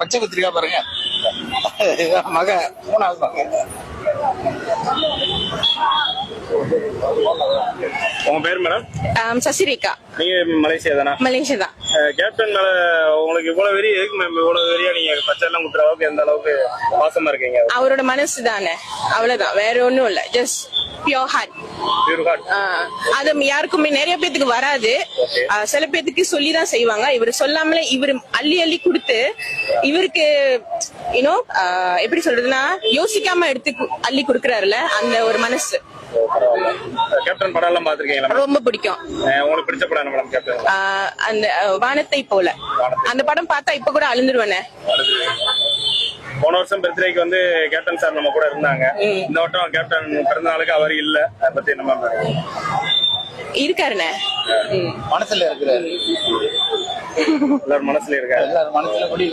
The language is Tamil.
பச்சை கத்திரிக்கா பாருங்க. மக மூணாவது மக உங்க பேர் மேடம் சசிரேகா. நீங்க மலேசியா தானா? மலேசியா தான். கேப்டன் மேல உங்களுக்கு இவ்வளவு வெறி எதுக்கு மேம் இவ்வளவு வெறியா நீங்க பச்சை எல்லாம் குத்துற அளவுக்கு எந்த அளவுக்கு பாசமா இருக்கீங்க? அவரோட மனசு தானே. அவ்வளவுதான். வேற ஒண்ணும் இல்ல. ஜஸ்ட் பியோர் ஹார்ட் அது யாருக்குமே நிறைய பேத்துக்கு வராது. சில பேத்துக்கு சொல்லிதான் செய்வாங்க. இவர் சொல்லாமலே இவர் அள்ளி அள்ளி கொடுத்து இவருக்கு யூனோ எப்படி சொல்றதுன்னா யோசிக்காம எடுத்து அள்ளி கொடுக்கறாருல அந்த ஒரு மனசு. கேப்டன் படம் எல்லாம் பாத்திருக்கீங்களா மேடம் ரொம்ப பிடிக்கும். உங்களுக்கு பிடிச்ச படம் என்ன மேடம் கேப்டன் ஆ, அந்த வானத்தை போல. அந்த படம் பார்த்தா இப்ப கூட அழுந்துருவேனே. போன வருஷம் பர்த்டேக்கு வந்து கேப்டன் சார் நம்ம கூட இருந்தாங்க. இந்த வட்டம் கேப்டன் பிறந்த நாளுக்கு அவர் இல்ல. அதை பத்தி என்ன மேம் இருக்காருண்ணே. மனசுல இருக்கிறாரு. எல்லாரும் மனசுல இருக்காரு. எல்லாரும் மனசுல குடி